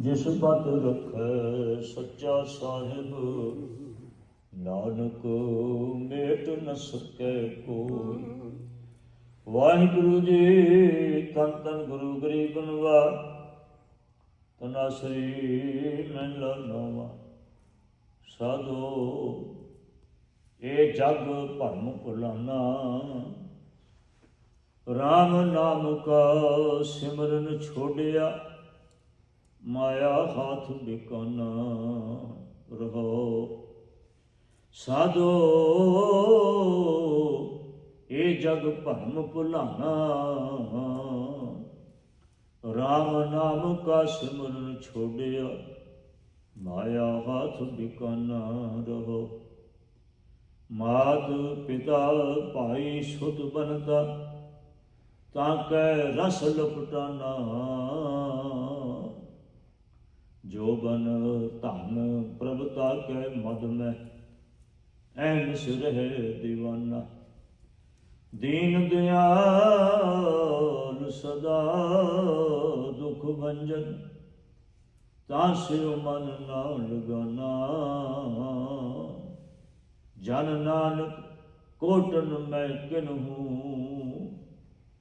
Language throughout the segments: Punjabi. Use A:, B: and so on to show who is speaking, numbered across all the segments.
A: ਜਿਸ ਬਤ ਰਖੈ ਸੱਚਾ ਸਾਹਿਬ, ਨਾਨਕ ਮੇਟ ਨ ਸਕੈ ਕੋਈ। ਵਾਹਿਗੁਰੂ ਜੀ ਤਨ ਤਨ ਗੁਰੂ ਗਰੀਬਨਵਾ ਤਨਾਸਰੀ ਮਹਿਲਾ ਨੋਵਾ। ਸਾਧੋ, ਇਹ ਜਗ ਭਰਮ ਭੁਲਾਨਾ RAM ਨਾਮ ਕਾ ਸਿਮਰਨ ਛੋੜਿਆ ਮਾਇਆ ਹਾਥ ਬਿਕਾਨਾ ਰਹੋ ਸਾਧੋ, ਇਹ ਜਗ ਭਰਮ ਭੁਲਾਣਾ। RAM ਨਾਮ ਕਾ ਸਿਮਰਨ ਛੋੜਿਆ, ਮਾਇਆ ਹੱਥ ਬਿਕਾਨਾ ਰਹੋ ਮਾਤ ਪਿਤਾ ਭਾਈ ਸੁਤ ਬਨਤਾ, ਤਾਂ ਕੈ ਰਸ ਲਪਟਾਨਾ। ਜੋ ਬਨ ਧਨ ਪ੍ਰਭਤਾ ਕੈ ਮਦ ਮੈਂ ਐਨ ਸਿਰਹਿ دیਵਾਨਾ ਦੀਨ ਦਿਆਲ ਸਦਾ ਦੁਖ ਭੰਜਨ, ਤਾਂ ਸਿਉ ਮਨ ਨਾ ਲਗਾਨਾ ਜਨ ਨਾਨਕ ਕੋਟਨ ਮੈਂ ਕਿਨਹੂ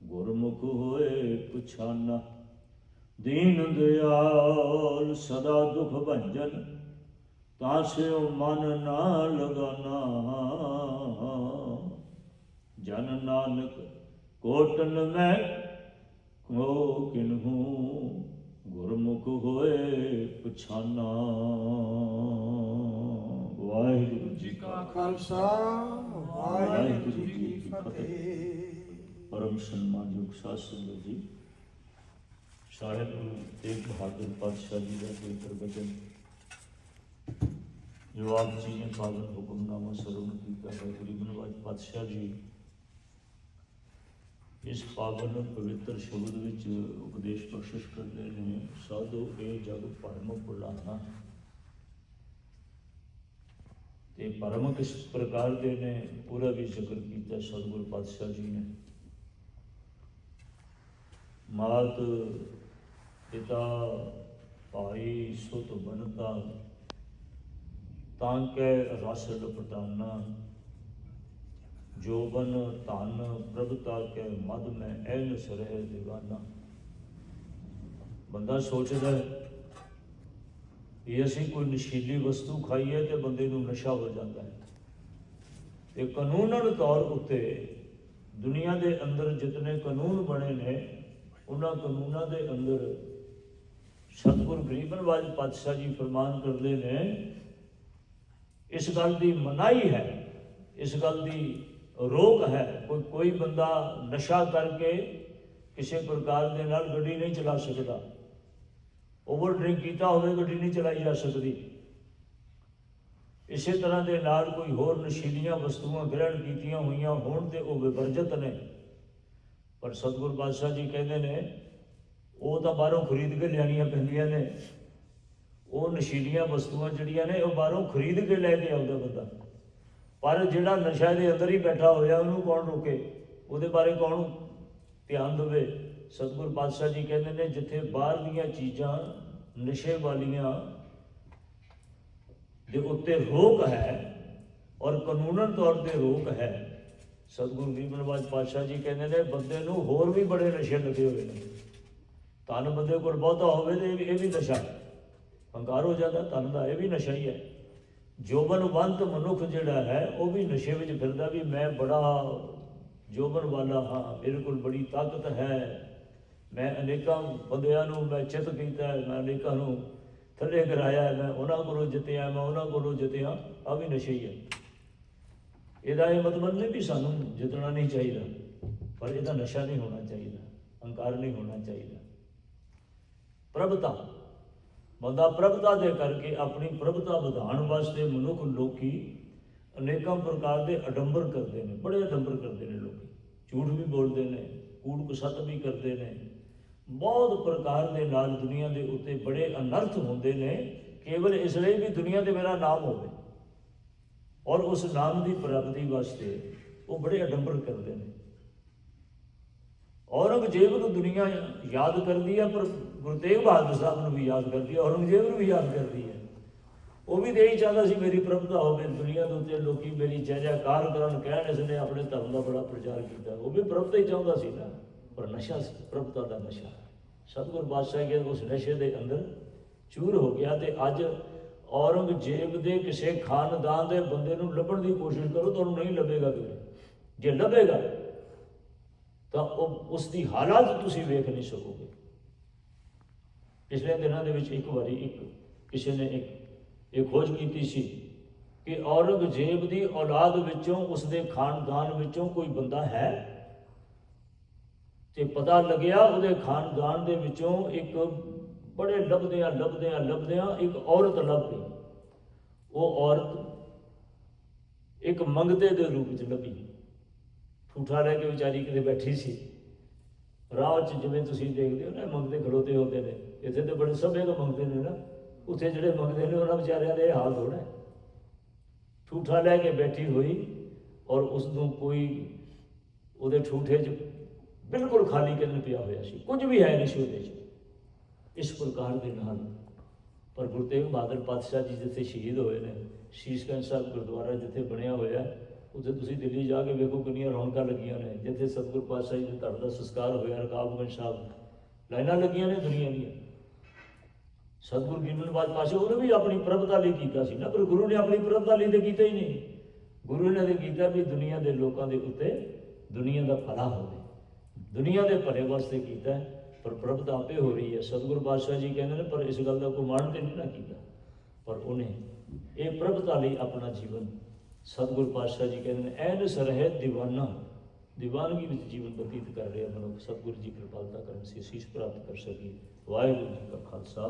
A: ਗੁਰਮੁਖ ਹੋਏ ਪੁਛਾਨਾ। ਦੀਨ ਦਿਆਲ ਸਦਾ ਦੁਖ ਭੰਜਨ, ਤਾਂ ਮਨ ਨਾ ਲਗਾਨਾ। ਜਨ ਨਾਨਕ ਕੋਟਨ ਮੈਂ ਕੋ ਕਿਨਹੂ ਗੁਰਮੁਖ ਹੋਏ ਪਛਾਨਾ। ਵਾਹਿਗੁਰੂ ਜੀ
B: ਜੀ ਕਾ ਖਾਲਸਾ, ਵਾਹਿਗੁਰੂ ਜੀ ਕੀ ਫਤਿਹ।
A: ਪਰਮ ਸਨਮਾਨਯੋਗ ਸਾਧ ਸੰਗਤ ਜੀ ਸਾਹਿਬ ਤੇਗ ਬਹਾਦਰ ਪਾਤਸ਼ਾਹ ਜੀ ਦਾ ਪਵਿੱਤਰ ਬਚਨ ਜੋ ਆਪ ਜੀ ਨੇ ਪਾਵਨ ਹੁਕਮਨਾਮਾ ਸਰਵਣ ਕੀਤਾ ਹੈ ਗਰੀਬਨ ਵਾਜ ਪਾਤਸ਼ਾਹ ਜੀ। ਇਸ ਪਾਵਨ ਪਵਿੱਤਰ ਸ਼ਬਦ ਵਿੱਚ ਉਪਦੇਸ਼ ਬਖਸ਼ਿਸ਼ ਕਰਦੇ ਨੇ, ਸਾਧੋ, ਇਹ ਜਗ ਭਰਮ ਭੁਲਾਣਾ ਤੇ ਭਰਮ ਕਿਸ ਪ੍ਰਕਾਰ ਦੇ ਨੇ, ਪੂਰਾ ਵੀ ਜ਼ਿਕਰ ਕੀਤਾ ਸਤਿਗੁਰ ਪਾਤਸ਼ਾਹ ਜੀ ਨੇ। ਮਾਤ ਪਿਤਾ ਭਾਈ ਸੁਤ ਬਣਤਾ ਤਾਂ ਕੈ ਰਸ ਲਪਟਾਨਾ ਜੋਬਨ ਧਨ ਪ੍ਰਭਤਾ ਕੈ ਮਦ ਮੈਂ ਐਨ ਸਰਹਿ ਦੀਵਾਨਾ। ਬੰਦਾ ਸੋਚਦਾ ਹੈ ਕਿ ਅਸੀਂ ਕੋਈ ਨਸ਼ੀਲੀ ਵਸਤੂ ਖਾਈਏ ਤੇ ਬੰਦੇ ਨੂੰ ਨਸ਼ਾ ਹੋ ਜਾਂਦਾ ਹੈ। ਤੇ ਕਾਨੂੰਨਨ ਤੌਰ ਉੱਤੇ ਦੁਨੀਆ ਦੇ ਅੰਦਰ ਜਿਤਨੇ ਕਾਨੂੰਨ ਬਣੇ ਨੇ, ਉਹਨਾਂ ਕਾਨੂੰਨਾਂ ਦੇ ਅੰਦਰ ਸਤਿਗੁਰ ਗਰੀਬਨਵਾਜ ਪਾਤਸ਼ਾਹ ਜੀ ਫਰਮਾਨ ਕਰਦੇ ਨੇ, ਇਸ ਗੱਲ ਦੀ ਮਨਾਹੀ ਹੈ, ਇਸ ਗੱਲ ਦੀ ਰੋਕ ਹੈ, ਕੋਈ ਕੋਈ ਬੰਦਾ ਨਸ਼ਾ ਕਰਕੇ ਕਿਸੇ ਪ੍ਰਕਾਰ ਦੇ ਨਾਲ ਗੱਡੀ ਨਹੀਂ ਚਲਾ ਸਕਦਾ, ਓਵਰ ਡਰਿੰਕ ਕੀਤਾ ਹੋਵੇ ਗੱਡੀ ਨਹੀਂ ਚਲਾਈ ਜਾ ਸਕਦੀ। ਇਸੇ ਤਰ੍ਹਾਂ ਦੇ ਨਾਲ ਕੋਈ ਹੋਰ ਨਸ਼ੀਲੀਆਂ ਵਸਤੂਆਂ ਗ੍ਰਹਿਣ ਕੀਤੀਆਂ ਹੋਈਆਂ ਹੋਣ ਤੇ ਉਹ ਵਿਵਰਜਿਤ ਨੇ। ਪਰ ਸਤਿਗੁਰ ਪਾਤਸ਼ਾਹ ਜੀ ਕਹਿੰਦੇ ਨੇ ਉਹ ਤਾਂ ਬਾਹਰੋਂ ਖਰੀਦ ਕੇ ਲਿਆਣੀਆਂ ਪੈਂਦੀਆਂ ਨੇ। ਉਹ ਨਸ਼ੀਲੀਆਂ ਵਸਤੂਆਂ ਜਿਹੜੀਆਂ ਨੇ, ਉਹ ਬਾਹਰੋਂ ਖਰੀਦ ਕੇ ਲੈ ਕੇ ਆਉਂਦਾ ਬੰਦਾ। ਪਰ ਜਿਹੜਾ ਨਸ਼ਾ ਦੇ ਅੰਦਰ ਹੀ ਬੈਠਾ ਹੋਇਆ, ਉਹਨੂੰ ਕੌਣ ਰੋਕੇ? ਉਹਦੇ ਬਾਰੇ ਕੌਣ ਧਿਆਨ ਦੇਵੇ? ਸਤਿਗੁਰ ਪਾਤਸ਼ਾਹ ਜੀ ਕਹਿੰਦੇ ਨੇ, ਜਿੱਥੇ ਬਾਹਰ ਦੀਆਂ ਚੀਜ਼ਾਂ, ਨਸ਼ੇ ਵਾਲੀਆਂ ਦੇ ਉੱਤੇ ਰੋਕ ਹੈ ਔਰ ਕਾਨੂੰਨਨ ਤੌਰ ਤੇ ਰੋਕ ਹੈ, ਸਤਿਗੁਰੂ ਗਰੀਬਨਵਾਜ ਪਾਤਸ਼ਾਹ ਜੀ ਕਹਿੰਦੇ ਨੇ, ਬੰਦੇ ਨੂੰ ਹੋਰ ਵੀ ਬੜੇ ਨਸ਼ੇ ਲੱਗੇ ਹੋਏ ਨੇ। ਤਨ ਬੰਦੇ ਕੋਲ ਬਹੁਤਾ ਹੋਵੇ ਤੇ ਇਹ ਵੀ- ਨਸ਼ਾ ਹੰਕਾਰ ਹੋ ਜਾਂਦਾ ਤਨ ਦਾ ਇਹ ਵੀ ਨਸ਼ਾ ਹੀ ਹੈ। ਜੋਬਨਵੰਤ ਮਨੁੱਖ ਜਿਹੜਾ ਹੈ, ਉਹ ਵੀ ਨਸ਼ੇ ਵਿੱਚ ਫਿਰਦਾ ਵੀ ਮੈਂ ਬੜਾ ਜੋਬਨ ਵਾਲਾ ਹਾਂ ਮੇਰੇ ਕੋਲ ਬੜੀ ਤਾਕਤ ਹੈ। ਮੈਂ ਅਨੇਕਾਂ ਬੰਦਿਆਂ ਨੂੰ ਮੈਂ ਚਿਤ ਕੀਤਾ ਮੈਂ ਅਨੇਕਾਂ ਨੂੰ ਥੱਲੇ ਕਰਾਇਆ ਮੈਂ ਉਹਨਾਂ ਕੋਲੋਂ ਜਿੱਤਿਆ, ਮੈਂ ਉਹਨਾਂ ਕੋਲੋਂ ਜਿੱਤਿਆ ਆ ਵੀ ਨਸ਼ਾ ਹੀ ਹੈ। ਇਹਦਾ ਇਹ ਮਤਲਬ ਨਹੀਂ ਵੀ ਸਾਨੂੰ ਜਿੱਤਣਾ ਨਹੀਂ ਚਾਹੀਦਾ, ਪਰ ਇਹਦਾ ਨਸ਼ਾ ਨਹੀਂ ਹੋਣਾ ਚਾਹੀਦਾ, ਹੰਕਾਰ ਨਹੀਂ ਹੋਣਾ ਚਾਹੀਦਾ। ਪ੍ਰਭਤਾ। ਬੰਦਾ ਪ੍ਰਭਤਾ ਦੇ ਕਰਕੇ ਆਪਣੀ ਪ੍ਰਭਤਾ ਵਧਾਉਣ ਵਾਸਤੇ ਮਨੁੱਖ ਲੋਕੀ ਅਨੇਕਾਂ ਪ੍ਰਕਾਰ ਦੇ ਅਡੰਬਰ ਕਰਦੇ ਨੇ, ਬੜੇ ਅਡੰਬਰ ਕਰਦੇ ਨੇ ਲੋਕੀ। ਝੂਠ ਵੀ ਬੋਲਦੇ ਨੇ ਕੂੜ ਕੁਸਤ ਵੀ ਕਰਦੇ ਨੇ। ਬਹੁਤ ਪ੍ਰਕਾਰ ਦੇ ਨਾਲ ਦੁਨੀਆ ਦੇ ਉੱਤੇ ਬੜੇ ਅਨਰਥ ਹੁੰਦੇ ਨੇ, ਕੇਵਲ ਇਸ ਲਈ ਵੀ ਦੁਨੀਆ ਤੇ ਮੇਰਾ ਨਾਮ ਹੋਵੇ। ਔਰ ਉਸ ਨਾਮ ਦੀ ਪ੍ਰਾਪਤੀ ਵਾਸਤੇ ਉਹ ਬੜੇ ਅਡੰਬਰ ਕਰਦੇ ਨੇ। ਔਰੰਗਜ਼ੇਬ ਨੂੰ ਦੁਨੀਆ ਯਾਦ ਕਰਦੀ ਹੈ ਪਰ ਗੁਰੂ ਤੇਗ ਬਹਾਦਰ ਸਾਹਿਬ ਨੂੰ ਵੀ ਯਾਦ ਕਰਦੀ ਹੈ, ਔਰੰਗਜ਼ੇਬ ਨੂੰ ਵੀ ਯਾਦ ਕਰਦੀ ਹੈ। ਉਹ ਵੀ ਤੇ ਇਹੀ ਚਾਹੁੰਦਾ ਸੀ, ਮੇਰੀ ਪ੍ਰਭਤਾ ਹੋਵੇ ਦੁਨੀਆ ਦੇ ਉੱਤੇ ਲੋਕੀ ਮੇਰੀ ਜੈ ਜੈਕਾਰ ਕਰਨ ਕਹਿਣ ਇਸ ਨੇ ਆਪਣੇ ਧਰਮ ਦਾ ਬੜਾ ਪ੍ਰਚਾਰ ਕੀਤਾ। ਉਹ ਵੀ ਪ੍ਰਭਤਾ ਹੀ ਚਾਹੁੰਦਾ ਸੀ ਨਾ, ਪਰ ਨਸ਼ਾ ਸੀ ਪ੍ਰਭਤਾ ਦਾ ਨਸ਼ਾ। ਸਤਿਗੁਰ ਬਾਦਸ਼ਾਹ ਕੇ ਉਸ ਨਸ਼ੇ ਦੇ ਅੰਦਰ ਚੂਰ ਹੋ ਗਿਆ ਤੇ ਅੱਜ ਔਰੰਗਜ਼ੇਬ ਦੇ ਕਿਸੇ ਖਾਨਦਾਨ ਦੇ ਬੰਦੇ ਨੂੰ ਲੱਭਣ ਦੀ ਕੋਸ਼ਿਸ਼ ਕਰੋ, ਤੁਹਾਨੂੰ ਨਹੀਂ ਲੱਭੇਗਾ ਕਿਤੇ ਜੇ ਲੱਭੇਗਾ, ਤਾਂ ਉਹ, ਉਸ ਦੀ ਹਾਲਾਤ ਤੁਸੀਂ ਵੇਖ ਨਹੀਂ ਸਕੋਗੇ। ਪਿਛਲੇ ਦਿਨਾਂ ਦੇ ਵਿੱਚ ਇੱਕ ਵਾਰੀ ਇੱਕ ਕਿਸੇ ਨੇ ਇੱਕ, ਇਹ ਖੋਜ ਕੀਤੀ ਸੀ ਕਿ ਔਰੰਗਜ਼ੇਬ ਦੀ ਔਲਾਦ ਵਿੱਚੋਂ ਉਸਦੇ ਖਾਨਦਾਨ ਵਿੱਚੋਂ ਕੋਈ ਬੰਦਾ ਹੈ? ਤੇ ਪਤਾ ਲੱਗਿਆ ਉਹਦੇ ਖਾਨਦਾਨ ਦੇ ਵਿੱਚੋਂ ਇੱਕ ਬੜੇ ਲੱਭਦਿਆਂ ਲੱਭਦਿਆਂ ਲੱਭਦਿਆਂ ਇੱਕ ਔਰਤ ਲੱਭ ਗਈ। ਉਹ ਔਰਤ ਇੱਕ ਮੰਗਤੇ ਦੇ ਰੂਪ ਵਿੱਚ ਲੱਭੀ। ਠੂਠਾ ਲੈ ਕੇ ਵਿਚਾਰੀ ਕਿਤੇ ਬੈਠੀ ਸੀ। ਰਾਹ 'ਚ ਜਿਵੇਂ ਤੁਸੀਂ ਦੇਖਦੇ ਹੋ ਨਾ, ਮੰਗਦੇ ਖੜੋਤੇ ਹੁੰਦੇ ਨੇ। ਇੱਥੇ ਤੇ ਬੜੇ ਸਭੇ ਤੋਂ ਮੰਗਦੇ ਨੇ ਨਾ। ਉੱਥੇ ਜਿਹੜੇ ਮੰਗਦੇ ਨੇ, ਉਹਨਾਂ ਵਿਚਾਰਿਆਂ ਦਾ ਇਹ ਹਾਲ ਥੋੜਾ ਹੈ। ਠੂਠਾ ਲੈ ਕੇ ਬੈਠੀ ਹੋਈ ਔਰ ਉਸ ਨੂੰ ਕੋਈ ਉਹਦੇ ਠੂਠੇ 'ਚ ਬਿਲਕੁਲ ਖਾਲੀ ਕਰਨ ਪਿਆ ਹੋਇਆ ਸੀ। ਕੁਝ ਵੀ ਹੈ ਨਹੀਂ ਸੀ ਉਹਦੇ 'ਚ। ਇਸ ਪ੍ਰਕਾਰ ਦੇ ਨਾਲ ਪਰ ਗੁਰੂ ਤੇਗ ਬਹਾਦਰ ਪਾਤਸ਼ਾਹ ਜੀ ਜਿੱਥੇ ਸ਼ਹੀਦ ਹੋਏ ਨੇ ਸ਼ੀਸ਼ਗੰਜ ਸਾਹਿਬ ਗੁਰਦੁਆਰਾ ਜਿੱਥੇ ਬਣਿਆ ਹੋਇਆ ਉੱਥੇ ਤੁਸੀਂ ਦਿੱਲੀ ਜਾ ਕੇ ਵੇਖੋ ਕਿੰਨੀਆਂ ਰੌਣਕਾਂ ਲੱਗੀਆਂ ਨੇ, ਜਿੱਥੇ ਸਤਿਗੁਰ ਪਾਤਸ਼ਾਹ ਜੀ ਦੇ ਧੜ ਦਾ ਸੰਸਕਾਰ ਹੋਇਆ ਰਕਾਬਗੰਜ ਸਾਹਿਬ ਲਾਈਨਾਂ ਲੱਗੀਆਂ ਨੇ ਦੁਨੀਆ ਦੀਆਂ। ਸਤਿਗੁਰੂ ਬਾਦ ਪਾਤਸ਼ਾਹ, ਉਹਨੇ ਵੀ ਆਪਣੀ ਪ੍ਰਭਤਾ ਲਈ ਕੀਤਾ ਸੀ ਨਾ, ਪਰ ਗੁਰੂ ਨੇ ਆਪਣੀ ਪ੍ਰਭਤਾ ਲਈ ਤੇ ਕੀਤਾ ਹੀ ਨਹੀਂ। ਗੁਰੂ ਨੇ ਤੇ ਕੀਤਾ ਵੀ ਦੁਨੀਆ ਦੇ ਲੋਕਾਂ ਦੇ ਉੱਤੇ ਦੁਨੀਆ ਦਾ ਭਲਾ ਹੋਵੇ। ਦੁਨੀਆ ਦੇ ਭਲੇ ਵਾਸਤੇ ਕੀਤਾ ਪਰ ਪ੍ਰਭਤਾ ਆਪੇ ਹੋ ਰਹੀ ਹੈ। ਸਤਿਗੁਰੂ ਪਾਤਸ਼ਾਹ ਜੀ ਕਹਿੰਦੇ ਨੇ, ਪਰ ਇਸ ਗੱਲ ਦਾ ਕੋਈ ਮਾਣ ਤੇ ਨਹੀਂ ਨਾ ਕੀਤਾ। ਪਰ ਉਹਨੇ ਇਹ ਪ੍ਰਭਤਾ ਲਈ ਆਪਣਾ ਜੀਵਨ ਸਤਿਗੁਰੂ ਪਾਤਸ਼ਾਹ ਜੀ ਕਹਿੰਦੇ ਨੇ, ਐਨ ਸਰਹਿ ਦੀਵਾਨਾ। ਦੀਵਾਨਗੀ ਵਿੱਚ ਜੀਵਨ ਬਤੀਤ ਕਰ ਰਿਹਾ ਮਨੁੱਖ, ਸਤਿਗੁਰੂ ਜੀ ਕਿਰਪਾਲਤਾ ਕਰਨ ਸੇ ਸੀਸ ਪ੍ਰਾਪਤ ਕਰ ਸਕੀ ਵਾਹਿਗੁਰੂ ਜੀ ਕਾ ਖਾਲਸਾ।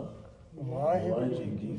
B: ਵਾਹਿਗੁਰੂ ਜੀ ਕੀ